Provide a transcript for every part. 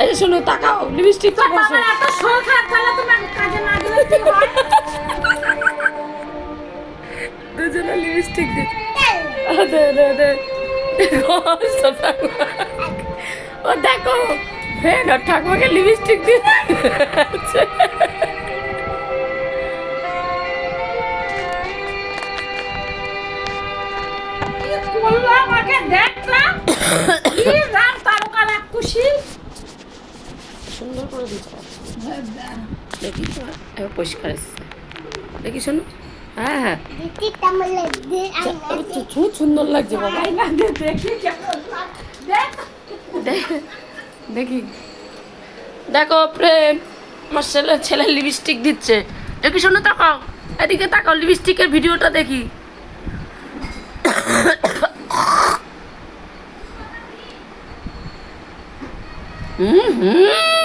এই যে শোনো তাকাও লিপস্টিক তোর বাবার এত শোক আর তাহলে তোমার কাজে না গেলে কি হয়? দুজনে লিপস্টিক দে দে দে দে ও দেখো ফের ঠাকুমাকে লিপস্টিক দিয়ে কি করল আমাকে? দেখলাম। কি দেখি পরিষ্কার দেখি শোনো হ্যাঁ হ্যাঁ সুন্দর লাগছে দেখি দেখো প্রেম আমার ছেলে ছেলে লিপস্টিক দিচ্ছে দেখি শোনো তাকাও এদিকে তাকাও লিপস্টিকের ভিডিওটা দেখি হুম হুম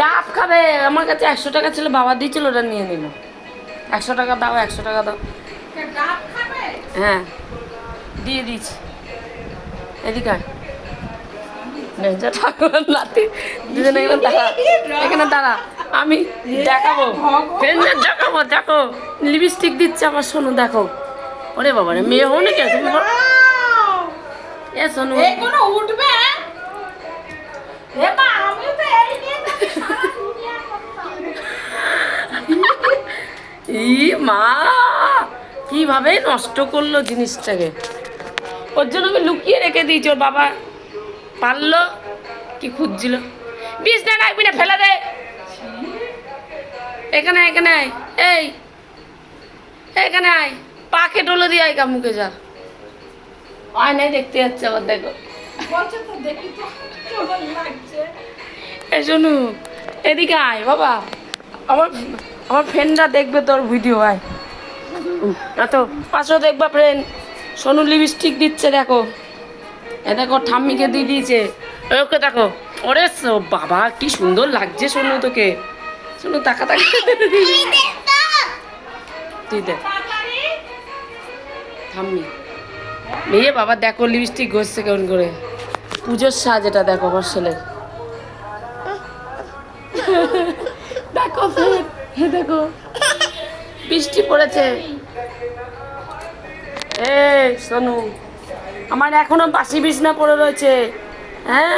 ডাব খাবে। আমার কাছে একশো টাকা ছিল বাবা দিয়েছিল ওটা নিয়ে নিল। একশো টাকা দাও একশো টাকা দাও। হ্যাঁ দিয়ে দিয়েছি। এদিকে আয়। নে, যা ঠাকুর নাতি দুজনে এখানে দাঁড়া। আমি দেখাবো। ফ্রেন্ডদের দেখাবো দেখো। লিপস্টিক দিচ্ছে আমার শোনো দেখো। ওরে বাবা রে মেয়ে হো নাকি? এ এগুলো উঠবে? ই মা কীভাবে নষ্ট করল জিনিসটাকে। ওর জন্য আমি লুকিয়ে রেখে দিয়েছি, ওর বাবা পারল, কি খুঁজছিল। বিষ না রাখবি না ফেলে দে। এখানে এখানে। এই, এখানে আয়। পাকে ডলে দিয়ে আয় মুখে যা। আয় নাই, দেখতে যাচ্ছে আবার, দেখো। বলছে তো দেখি তো কেমন লাগছে। এই শোনু এদিকে আয় বাবা। আমার আমার ফ্রেন্ডরা দেখবে তোর ভিডিও আয়। তো পাশেও দেখবা ফ্রেন্ড সোনু লিপস্টিক দিচ্ছে দেখো। এ দেখো ঠাম্মিকে দিয়ে দিয়েছে। ওকে দেখো। ওরে সো- বাবা কি সুন্দর লাগছে সোনু তোকে। সোনু তাকা তাকা। তুই দেখ। ঠাম্মি। মেয়ে বাবা দেখো লিপস্টিক ঘষছে কেমন করে। পুজোর সাজ এটা দেখো আমার ছেলের দেখো হে দেখো। বৃষ্টি পড়েছে। এ সোনু আমার এখনও বাসি বিছনা পড়ে রয়েছে। হ্যাঁ?